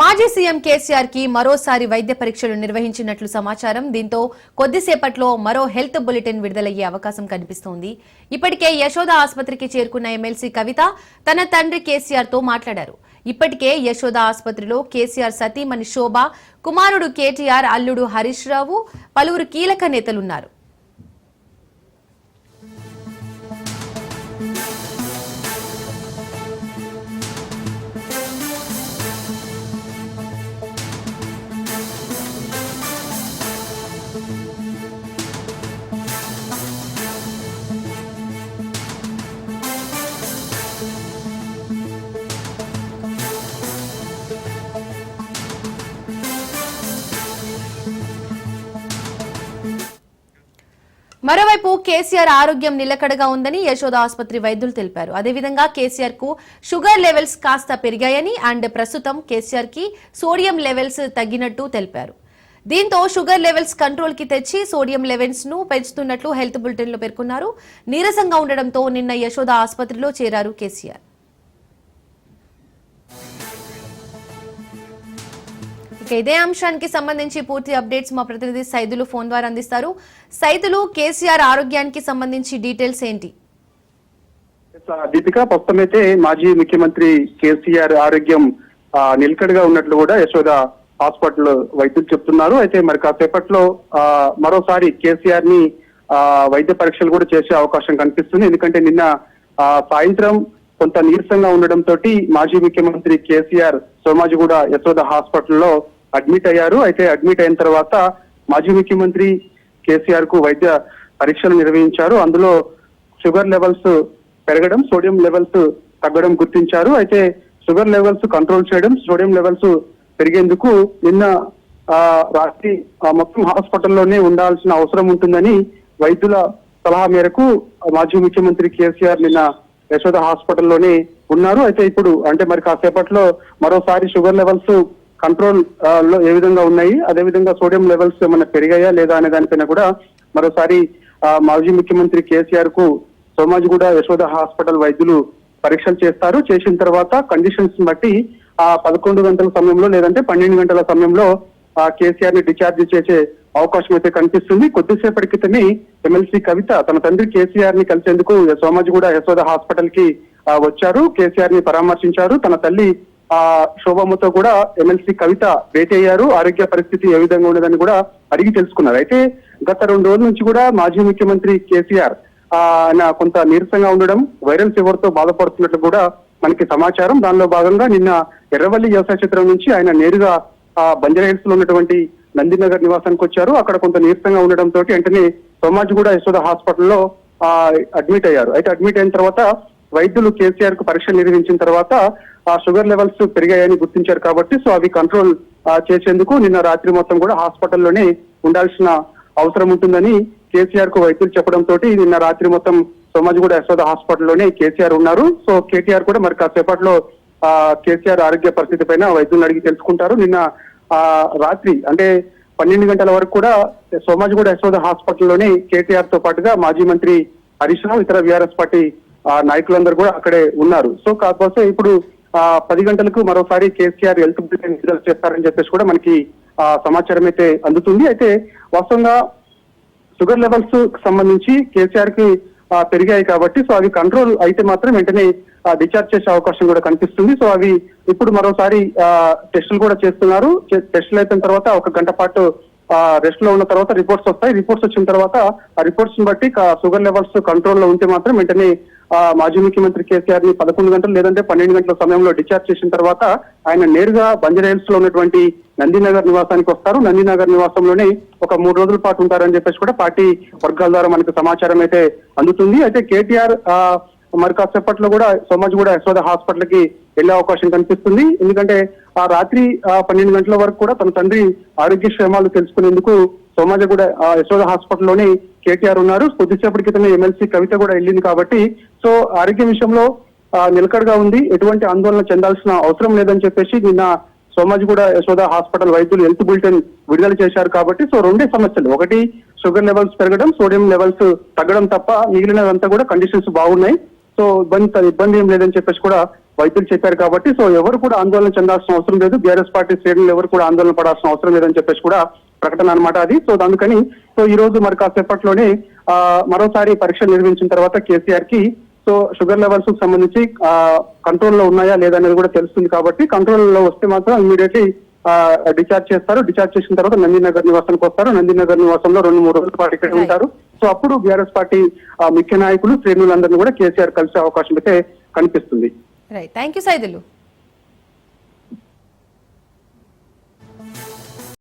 మాజీ సీఎం కేసీఆర్కి మరోసారి వైద్య పరీక్షలు నిర్వహించినట్లు సమాచారం. దీంతో కొద్దిసేపట్లో మరో హెల్త్ బులెటిన్ విడుదలయ్యే అవకాశం కనిపిస్తోంది. ఇప్పటికే యశోద ఆసుపత్రికి చేరుకున్న ఎమ్మెల్సీ కవిత తన తండ్రి కేసీఆర్తో మాట్లాడారు. ఇప్పటికే యశోద ఆసుపత్రిలో కేసీఆర్ సతీమణి శోభ కుమారుడు కేటీఆర్ అల్లుడు హరీష్ రావు పలువురు కీలక నేతలున్నారు. మరోవైపు కేసీఆర్ ఆరోగ్యం నిలకడగా ఉందని యశోద ఆసుపత్రి వైద్యులు తెలిపారు. అదేవిధంగా కేసీఆర్కు షుగర్ లెవెల్స్ కాస్త పెరిగాయని అండ్ ప్రస్తుతం కేసీఆర్కి సోడియం లెవెల్స్ తగ్గినట్టు తెలిపారు. దీంతో షుగర్ లెవెల్స్ కంట్రోల్కి తెచ్చి సోడియం లెవెల్స్ను పెంచుతున్నట్లు హెల్త్ బులెటిన్లో పేర్కొన్నారు. నీరసంగా ఉండడంతో నిన్న యశోద ఆసుపత్రిలో చేరారు కేసీఆర్. ఇక ఇదే అంశానికి సంబంధించి పూర్తి అప్డేట్స్ మా ప్రతినిధి సైదులు ఫోన్ ద్వారా అందిస్తారు. సైదులు కేసీఆర్ ఆరోగ్యానికి సంబంధించి డీటెయిల్స్ ఏంటి? దీపిక ప్రస్తుతం అయితే మాజీ ముఖ్యమంత్రి కేసీఆర్ ఆరోగ్యం నిలకడగా ఉన్నట్లు కూడా యశోద హాస్పిటల్ వైద్యులు చెప్తున్నారు. అయితే మరి కాసేపట్లో మరోసారి కేసీఆర్ని ఆ, వైద్య పరీక్షలు కూడా చేసే అవకాశం కనిపిస్తుంది. ఎందుకంటే నిన్న ఆ, సాయంత్రం కొంత నీరసంగా ఉండడంతో మాజీ ముఖ్యమంత్రి కేసీఆర్ సోమాజిగూడ యశోద హాస్పిటల్లో అడ్మిట్ అయ్యారు. అయితే అడ్మిట్ అయిన తర్వాత మాజీ ముఖ్యమంత్రి కేసీఆర్కు వైద్య పరీక్షలు నిర్వహించారు. అందులో షుగర్ లెవెల్స్ పెరగడం సోడియం లెవెల్స్ తగ్గడం గుర్తించారు. అయితే షుగర్ లెవెల్స్ కంట్రోల్ చేయడం సోడియం లెవెల్స్ పెరిగేందుకు నిన్న ఆ, రాత్రి ఆ, మొత్తం హాస్పిటల్లోనే ఉండాల్సిన అవసరం ఉంటుందని వైద్యుల సలహా మేరకు మాజీ ముఖ్యమంత్రి కేసీఆర్ నిన్న యశోద హాస్పిటల్లోనే ఉన్నారు. అయితే ఇప్పుడు అంటే మరి కాసేపట్లో మరోసారి షుగర్ లెవెల్స్ కంట్రోల్లో ఏ విధంగా ఉన్నాయి అదే విధంగా సోడియం లెవెల్స్ ఏమైనా పెరిగాయా లేదా అనే దానిపైన కూడా మరోసారి మాజీ ముఖ్యమంత్రి కేసీఆర్కు సోమాజిగూడ యశోద హాస్పిటల్ వైద్యులు పరీక్షలు చేస్తారు. చేసిన తర్వాత కండిషన్స్ బట్టి ఆ పదకొండు గంటల సమయంలో లేదంటే పన్నెండు గంటల సమయంలో ఆ కేసీఆర్ని డిశ్చార్జ్ చేసే అవకాశం అయితే కనిపిస్తుంది. కొద్దిసేపటి క్రితమే ఎమ్మెల్సీ కవిత తన తండ్రి కేసీఆర్ని కలిసేందుకు సోమాజిగూడ యశోద హాస్పిటల్కి వచ్చారు. కేసీఆర్ని పరామర్శించారు. తన తల్లి ఆ శోభమ్మతో కూడా ఎమ్మెల్సీ కవిత భేటీ అయ్యారు ఆరోగ్య పరిస్థితి ఏ విధంగా ఉండదని కూడా అడిగి తెలుసుకున్నారు. అయితే గత రెండు రోజుల నుంచి కూడా మాజీ ముఖ్యమంత్రి కేసీఆర్ ఆ, ఆయన కొంత నీరసంగా ఉండడం వైరల్ ఫీవర్తో బాధపడుతున్నట్లు కూడా మనకి సమాచారం. దానిలో భాగంగా నిన్న ఎర్రవల్లి వ్యవసాయ క్షేత్రం నుంచి ఆయన నేరుగా ఆ బంజారాహిల్స్లో ఉన్నటువంటి నందినగర్ నివాసానికి వచ్చారు. అక్కడ కొంత నీరసంగా ఉండడంతో వెంటనే సోమాజిగూడ యశోద హాస్పిటల్లో ఆ, అడ్మిట్ అయ్యారు. అయితే అడ్మిట్ అయిన తర్వాత వైద్యులు కేసీఆర్కు పరీక్ష నిర్వహించిన తర్వాత ఆ షుగర్ లెవెల్స్ పెరిగాయని గుర్తించారు కాబట్టి సో అవి కంట్రోల్ చేసేందుకు నిన్న రాత్రి మొత్తం కూడా హాస్పిటల్లోనే ఉండాల్సిన అవసరం ఉంటుందని కేసీఆర్కు వైద్యులు చెప్పడంతో నిన్న రాత్రి మొత్తం సోమాజిగూడ యశోద హాస్పిటల్లోనే కేసీఆర్ ఉన్నారు. సో కేటీఆర్ కూడా మరి కాసేపట్లో ఆ, కేసీఆర్ ఆరోగ్య పరిస్థితి పైన వైద్యులను అడిగి తెలుసుకుంటారు. నిన్న ఆ, రాత్రి అంటే పన్నెండు గంటల వరకు కూడా సోమాజిగూడ యశోద హాస్పిటల్లోనే కేటీఆర్తో పాటుగా మాజీ మంత్రి హరీష్ రావు ఇతర బీఆర్ఎస్ పార్టీ ఆ, నాయకులందరూ కూడా అక్కడే ఉన్నారు. సో కాకపోతే ఇప్పుడు పది గంటలకు మరోసారి కేసీఆర్ హెల్త్ బులెటిన్ విడుదల చేస్తారని చెప్పేసి కూడా మనకి సమాచారం అయితే అందుతుంది. అయితే వాస్తవంగా షుగర్ లెవెల్స్ సంబంధించి కేసీఆర్కి పెరిగాయి కాబట్టి సో అవి కంట్రోల్ అయితే మాత్రం వెంటనే డిశ్చార్జ్ చేసే అవకాశం కూడా కనిపిస్తుంది. సో అవి ఇప్పుడు మరోసారి టెస్టులు కూడా చేస్తున్నారు. టెస్టులు అయిపోయిన తర్వాత ఒక గంట పాటు రెస్ట్లో ఉన్న తర్వాత రిపోర్ట్స్ వస్తాయి. రిపోర్ట్స్ వచ్చిన తర్వాత ఆ రిపోర్ట్స్ బట్టి షుగర్ లెవెల్స్ కంట్రోల్లో ఉంటే మాత్రం వెంటనే మాజీ ముఖ్యమంత్రి కేసీఆర్ని పదకొండు గంటలు లేదంటే పన్నెండు గంటల సమయంలో డిశ్చార్జ్ చేసిన తర్వాత ఆయన నేరుగా బంజారాహిల్స్లో ఉన్నటువంటి నందినగర్ నివాసానికి వస్తారు. నందినగర్ నివాసంలోనే ఒక మూడు రోజుల పాటు ఉంటారని చెప్పేసి కూడా పార్టీ వర్గాల ద్వారా మనకు సమాచారం అయితే అందుతుంది. అయితే కేటీఆర్ ఆ, మరి కాసేపట్లో కూడా సోమాజిగూడ యశోద హాస్పిటల్కి వెళ్ళే అవకాశం కనిపిస్తుంది. ఎందుకంటే ఆ రాత్రి ఆ, పన్నెండు గంటల వరకు కూడా తన తండ్రి ఆరోగ్య క్షేమాలు తెలుసుకునేందుకు సోమాజిగూడ ఆ, యశోద హాస్పిటల్లోనే కేటీఆర్ ఉన్నారు. కొద్దిసేపటి క్రితమే ఎమ్మెల్సీ కవిత కూడా వెళ్ళింది కాబట్టి సో ఆరోగ్య విషయంలో నిలకడగా ఉంది. ఎటువంటి ఆందోళన చెందాల్సిన అవసరం లేదని చెప్పేసి నిన్న సోమాజిగూడ యశోద హాస్పిటల్ వైద్యులు హెల్త్ బులెటిన్ విడుదల చేశారు కాబట్టి సో రెండే సమస్యలు. ఒకటి షుగర్ లెవెల్స్ పెరగడం సోడియం లెవెల్స్ తగ్గడం తప్ప మిగిలినదంతా కూడా కండిషన్స్ బాగున్నాయి. సో ఇబ్బంది ఇబ్బంది ఏం లేదని చెప్పేసి కూడా వైద్యులు చెప్పారు కాబట్టి సో ఎవరు కూడా ఆందోళన చెందాల్సిన అవసరం లేదు. బీఆర్ఎస్ పార్టీ శ్రేణులు ఎవరు కూడా ఆందోళన పడాల్సిన అవసరం లేదని చెప్పేసి కూడా ప్రకటన అన్నమాట అది. సో అందుకని సో ఈ రోజు మరి కాసేపట్లోనే ఆ, మరోసారి పరీక్ష నిర్వహించిన తర్వాత కేసీఆర్కి సో షుగర్ లెవెల్స్కు సంబంధించి కంట్రోల్లో ఉన్నాయా లేదా అనేది కూడా తెలుస్తుంది కాబట్టి కంట్రోల్లో వస్తే మాత్రం ఇమీడియట్లీ డిశ్చార్జ్ చేస్తారు. డిశ్చార్జ్ చేసిన తర్వాత నందినగర్ నివాసానికి వస్తారు. నందినగర్ నివాసంలో రెండు మూడు రోజుల పాటు ఇక్కడ. ఉంటారు. సో అప్పుడు బీఆర్ఎస్ పార్టీ ముఖ్య నాయకులు శ్రేణులందరినీ కూడా కేసీఆర్ కలిసే అవకాశం అయితే కనిపిస్తుంది. Right thank you Saidulu